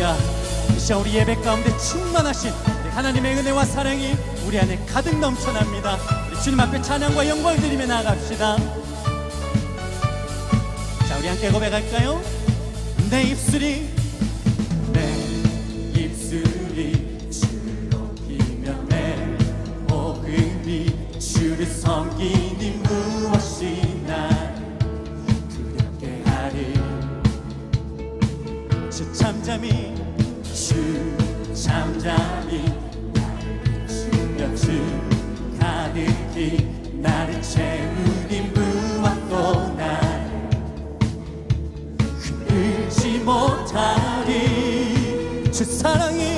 할렐루야. 이 시간 우리 예배 가운데 충만하신 하나님의 은혜와 사랑이 우리 안에 가득 넘쳐납니다. 우리 주님 앞에 찬양과 영광을 드리며 나아갑시다. 자 우리 함께 고백할까요? 내 입술이 내 입술이 주를 높이며 내 호흡이 주를 섬기 사랑이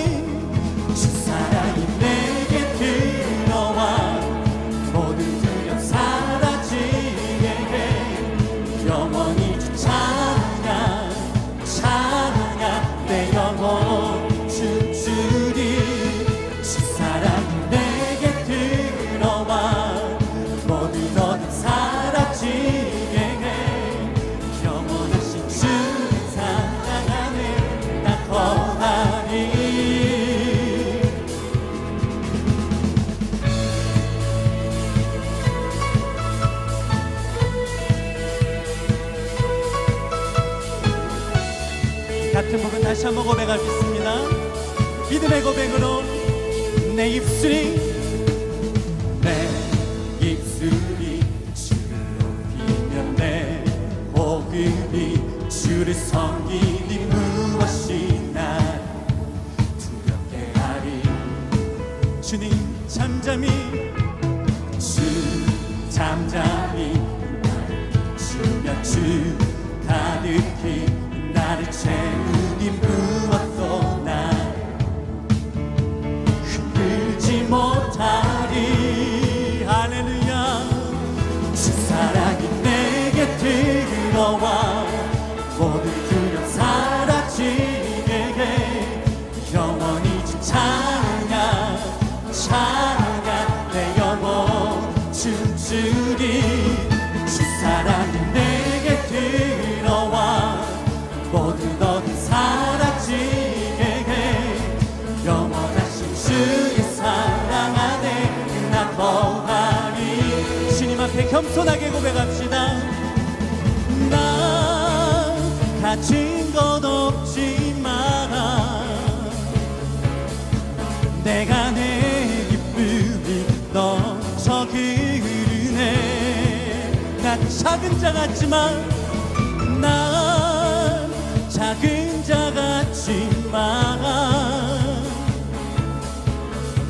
다시 한번 고백하겠습니다. 믿음의 고백으로 내 입술이 들어와 모든 두려움 사라지게 해 영원히 주 찬양 찬양 내 영혼 춤추리 주 사랑이 내게 들어와 모든 어둠 사라지게 해 영원하신 주의 사랑 안에 나 거하리 주님 앞에 겸손하게 고백합시다 가진 것 없지만 내가 내 기쁨이 넘쳐 흐르네. 난 작은 자 같지만 난 작은 자 같지만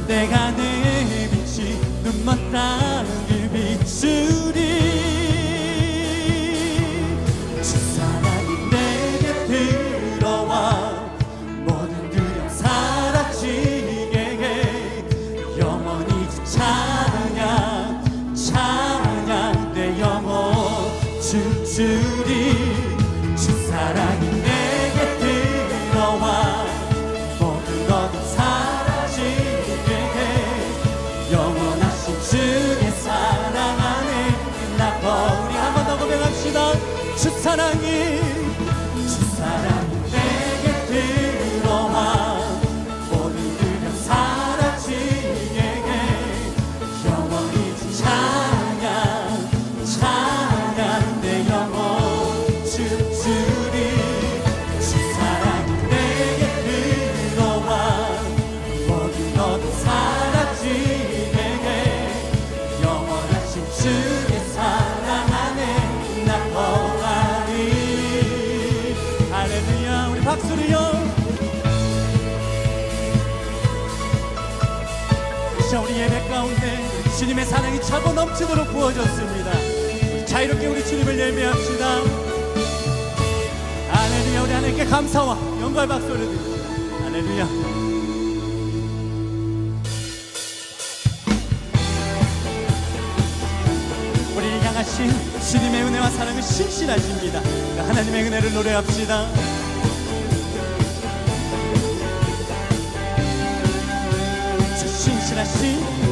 내가 내 빛이 눈먼 땅을 비추리 춤추리 박수를요. 자 우리 예배 가운데 주님의 사랑이 차고 넘치도록 부어졌습니다. 자유롭게 우리 주님을 예배합시다. 할렐루야 우리 하나님께 감사와 영광의 박수를 드립니다. 향하신 주님의 은혜와 사랑은 신실하십니다. 하나님의 은혜를 노래합시다 주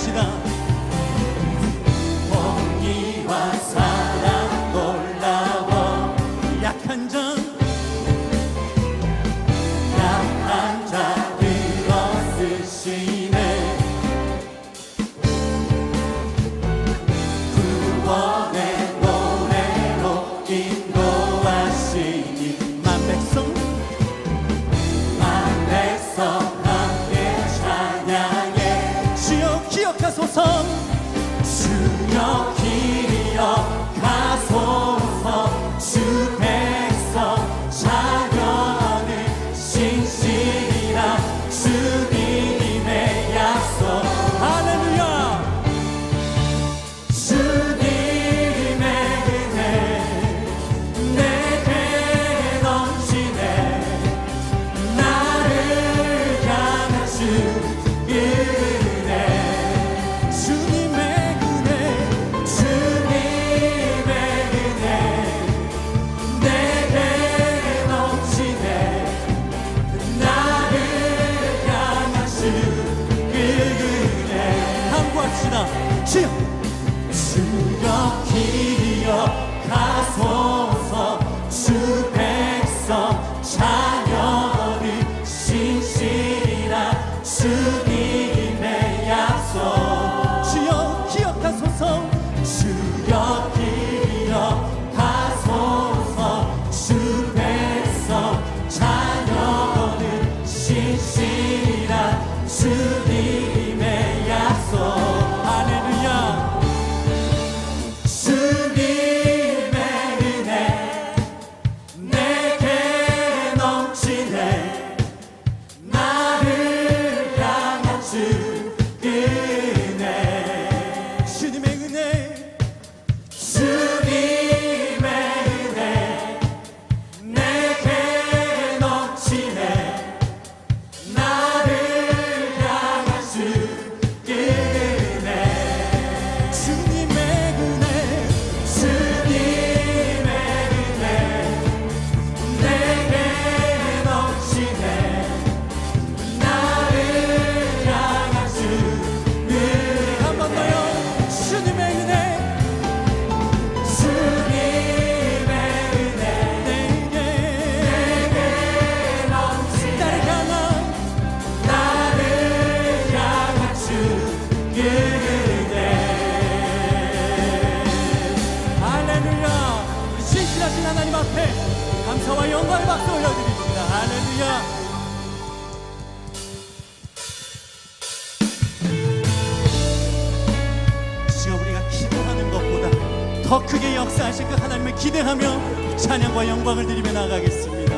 합시다 Sensin bir 박수 올려드립니다. 할렐루야. 더 크게 역사하실 그 하나님을 기대하며 찬양과 영광을 드리며 나가겠습니다.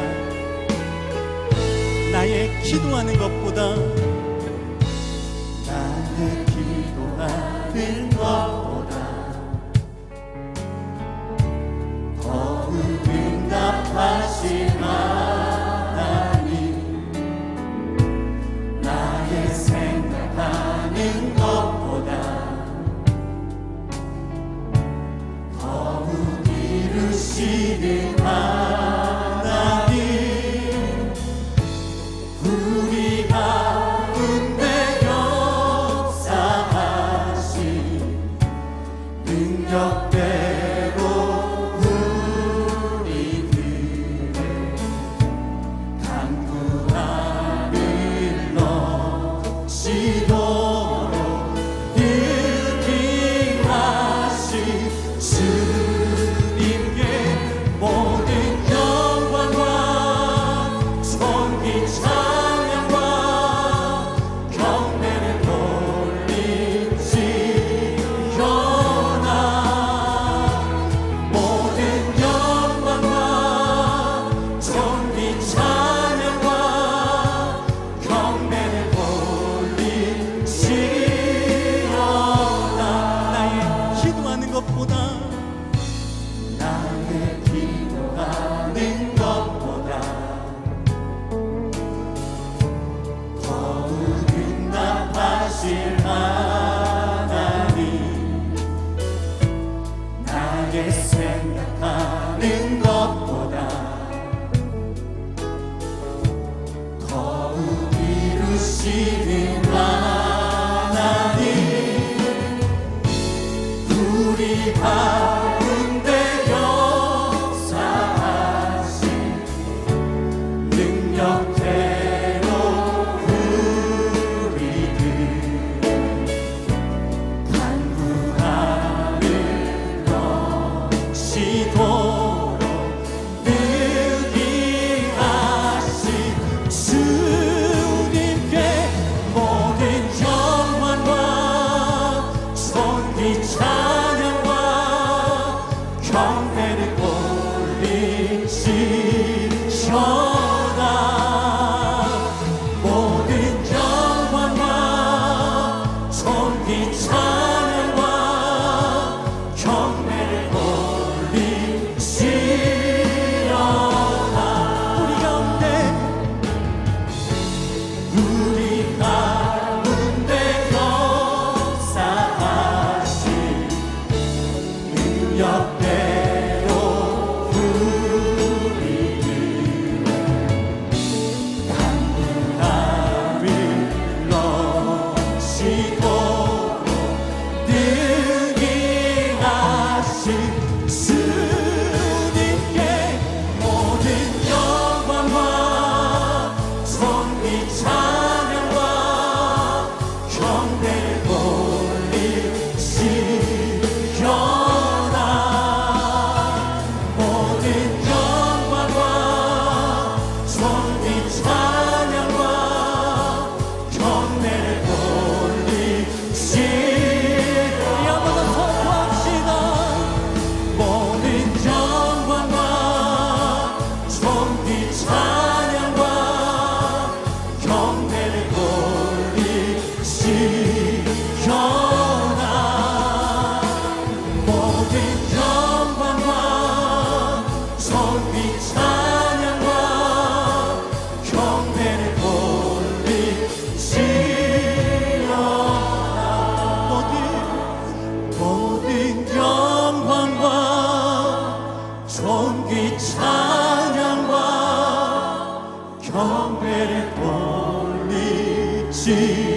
나의 기도하는 것보다 나의 기도하는 것 하시나 나게 생각하는 것보다 더욱 이루시는 하나님 우리 바 ti. see